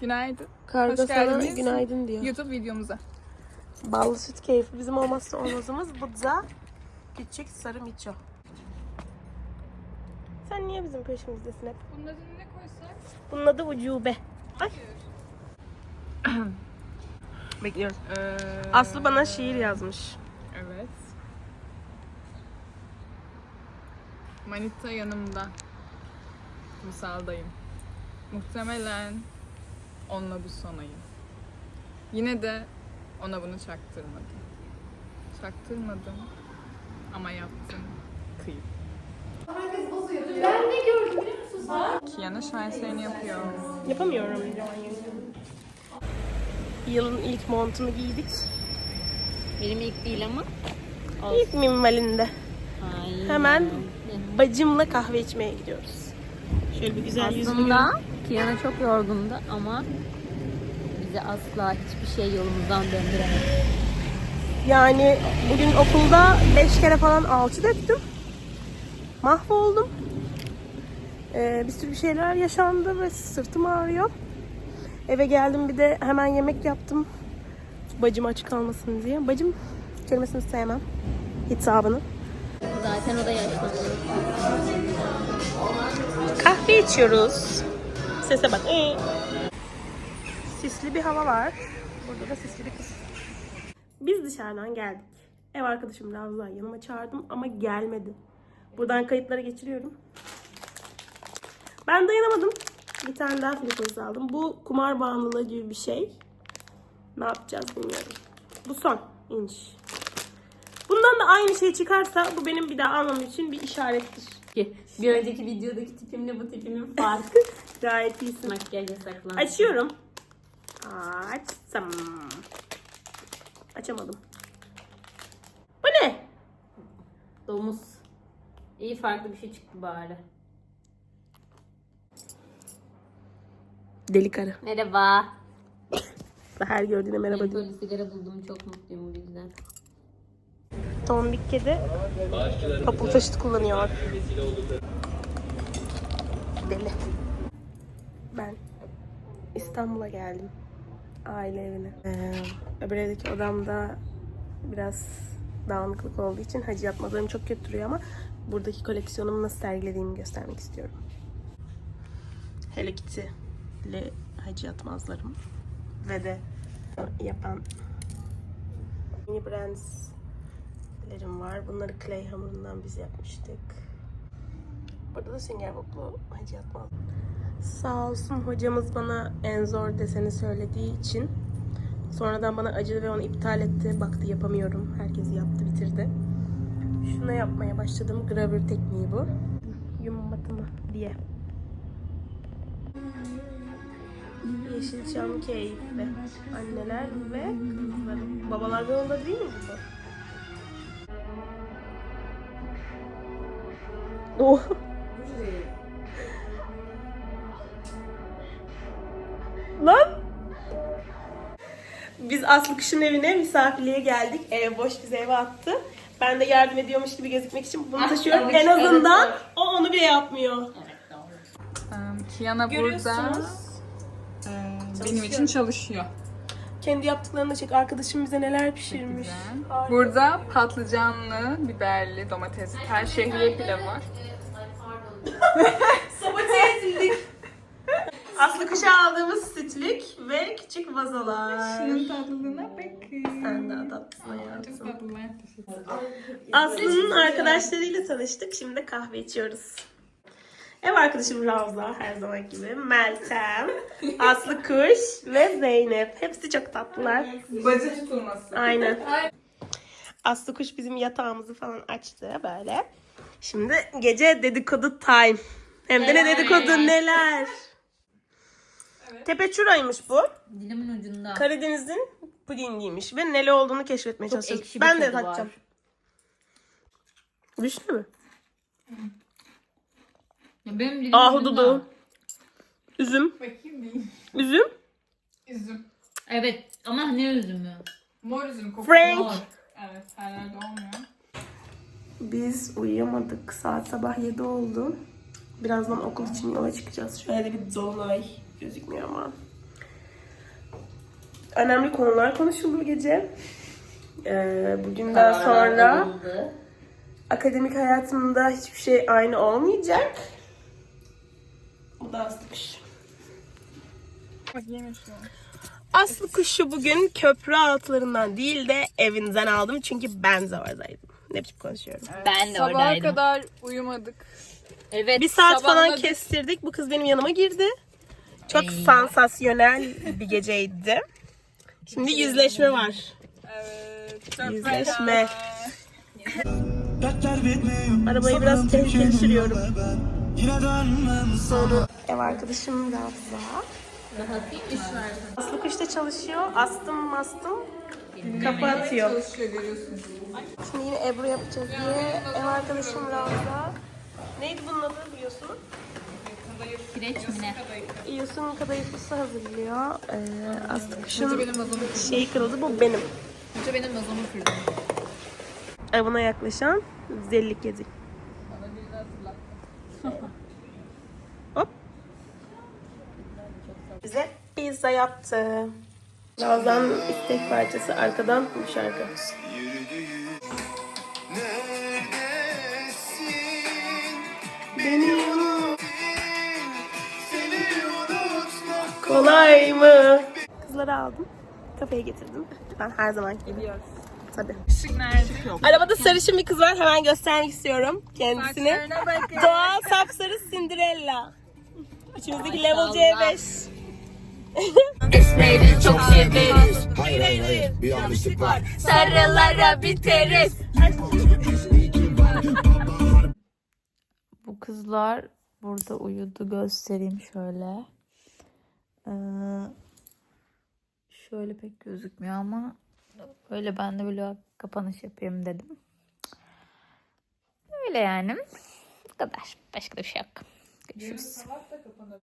Günaydın. Karga Hoş sana geldiniz. günaydın diyor. YouTube videomuza. Ballı süt keyfi bizim olmazsa olmazımız Budza. Küçük sarı miço. Sen niye bizim peşimizdesin hep? Bunun adını ne koysak? Bunun adı Ucube. Ay. Bekliyoruz. Ee, Aslı bana şiir yazmış. Evet. Manita yanımda. Kumsaldayım. Muhtemelen onunla bu sonayım. Yine de ona bunu çaktırmadım. Çaktırmadım ama yaptım kıyıp. Ben ne gördüm biliyor musun? Kiana şaheserini yapıyor. Yapamıyorum. Yılın ilk montunu giydik. Benim ilk değil ama. İlk minvalinde. Ay. Hemen bacımla kahve içmeye gidiyoruz. Şöyle bir güzel yüzünü Aslında Kiana çok yorgundu ama bizi asla hiçbir şey yolumuzdan döndüremedi. Yani bugün okulda 5 kere falan alçı döktüm. Mahvoldum. Ee, bir sürü bir şeyler yaşandı ve sırtım ağrıyor. Eve geldim bir de hemen yemek yaptım. Bacım aç kalmasın diye. Bacım kelimesini sevmem. Hitabını. Zaten o da yaşlandı. Kahve içiyoruz. Sese bak. Ee. Sisli bir hava var. Burada da sisli bir kız. Biz dışarıdan geldik. Ev arkadaşım Ravza'yı yanıma çağırdım ama gelmedi. Buradan kayıtlara geçiriyorum. Ben dayanamadım. Bir tane daha filipos aldım. Bu kumar bağımlılığı gibi bir şey. Ne yapacağız bilmiyorum. Bu son inç. Bundan da aynı şey çıkarsa bu benim bir daha almam için bir işarettir. Bir önceki videodaki tipimle bu tipimin farkı. Gayet iyisin. Makyaj yasaklandı. Açıyorum. Açtım. Açamadım. Bu ne? Domuz. İyi farklı bir şey çıktı bari. Deli karı. Merhaba. Her gördüğüne merhaba diyor. böyle sigara buldum çok mutluyum bu yüzden. Tombik kedi toplu taşıt kullanıyor. Deli. Ben İstanbul'a geldim. Aile evine. Ee, öbür evdeki odamda biraz dağınıklık olduğu için hacı yatmadığım çok kötü duruyor ama buradaki koleksiyonumu nasıl sergilediğimi göstermek istiyorum. Hello Kitty ile hacı yatmazlarım ve de yapan Mini Brands lerim var. Bunları clay hamurundan biz yapmıştık. Burada da sünger boblu hacı yatmaz. Sağ olsun hocamız bana en zor deseni söylediği için sonradan bana acıdı ve onu iptal etti. Baktı yapamıyorum. Herkes yaptı bitirdi. Şuna yapmaya başladım. Gravür tekniği bu. Yum batımı diye. Yeşilçam keyfi. Anneler ve kızları. Babalar yolunda değil mi bu? Lan. Biz Aslı Kış'ın evine misafirliğe geldik. Ev boş bize eve attı. Ben de yardım ediyormuş gibi gözükmek için bunu taşıyorum. evet, En azından evet, o onu bile yapmıyor. Kiana burada Görüyorsunuz. e, benim için çalışıyor. Kendi yaptıklarını da çek. Arkadaşım bize neler pişirmiş. Harika. Burada patlıcanlı, biberli, domatesli, tel şehriye pilavı var. Sabote edildik. Aslı Kış'a aldığımız sütlük ve küçük vazolar. Şunun tatlılığına bakın. Sen daha tatlısın Çok hayatım. tatlılar. Teşekkür ederim. Aslı'nın arkadaşlarıyla tanıştık. Şimdi de kahve içiyoruz. Ev arkadaşım Ravza her zaman gibi. Meltem, Aslı Kuş ve Zeynep. Hepsi çok tatlılar. Bacı tutulması. Aynen. Aslı Kuş bizim yatağımızı falan açtı böyle. Şimdi gece dedikodu time. Hem de ne dedikodu neler. Tepe çuraymış bu. Dilimin ucunda. Karadeniz'in pudingiymiş ve neli olduğunu keşfetmeye Çok çalışıyoruz. ekşi bir Ben de tadı tatacağım. var. Vişne mi? Benim dilimin Ahududu. Üzüm. Bakayım. Üzüm. Üzüm. Evet ama ne üzümü? Mor üzüm kokuyor. Frank. Mor. Evet her yerde olmuyor. Biz uyuyamadık. Saat sabah 7 oldu. Birazdan okul için yola çıkacağız. Şöyle bir dolunay gözükmüyor ama. önemli konular konuşuldu bu gece. Ee, bugünden sonra akademik hayatımda hiçbir şey aynı olmayacak. Bu da Aslı kuşu. Bak şu. Aslı kuşu bugün köprü altlarından değil de evinden aldım çünkü ben zavardaydım. Ne biçim konuşuyorum. Ben de Sabaha oradaydım. kadar uyumadık. Evet. Bir saat falan kestirdik. Bu kız benim yanıma girdi. Çok sansasyonel bir geceydi. Şimdi yüzleşme var. Evet. Çok Yüzleşme. fena. Arabayı biraz tehlikeli sürüyorum. Sonra ev arkadaşım Ravza. Aslı kuşta çalışıyor. Astım mastım. Kapı atıyor. Şimdi yine Ebru yapacağız diye ev arkadaşım Ravza. Neydi bunun adı biliyorsun? Kireç mi ne? Yosun kadayıflısı hazırlıyor. Ee, Aslı vazomu şeyi kırıldı. Bu benim. Önce benim vazomu kırdı. Evine yaklaşan zellik yedi. Bana birini hatırlattı. Hop. Bize pizza yaptı. Nazan istek parçası arkadan bu şarkı. Beni. Kolay mı? Kızları aldım. Kafeye getirdim. Ben her zaman gibi. Tabii. Işık nerede? Arabada sarışın bir kız var. Hemen göstermek istiyorum kendisini. Doğal sapsarı Cinderella. İçimizdeki level C5. Esmeri çok severiz. Hayır hayır hayır. Bir yanlışlık var. Sarılara biteriz. Bu kızlar burada uyudu. Göstereyim şöyle. Ee, şöyle pek gözükmüyor ama öyle ben de vlog kapanış yapayım dedim. Öyle yani. Bu kadar. Başka da bir şey yok. Görüşürüz.